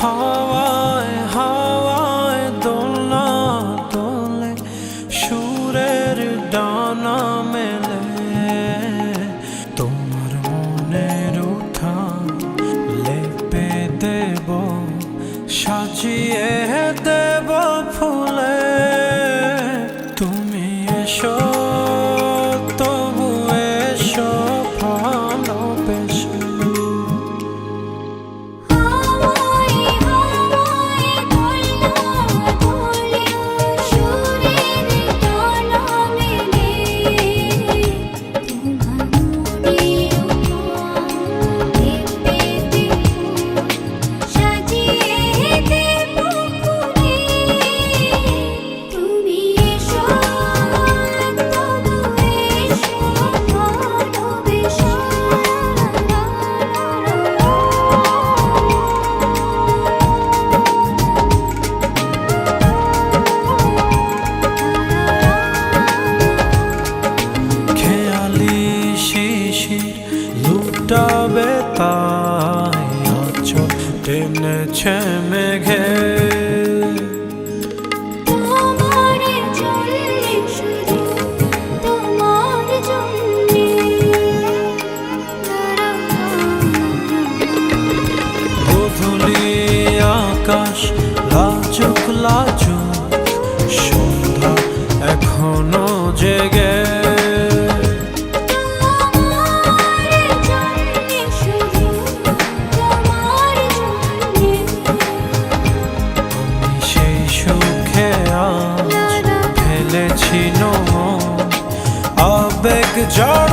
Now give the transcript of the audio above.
heart লুটাবে তাই আছো তেমনেছে মেঘে know of a jar.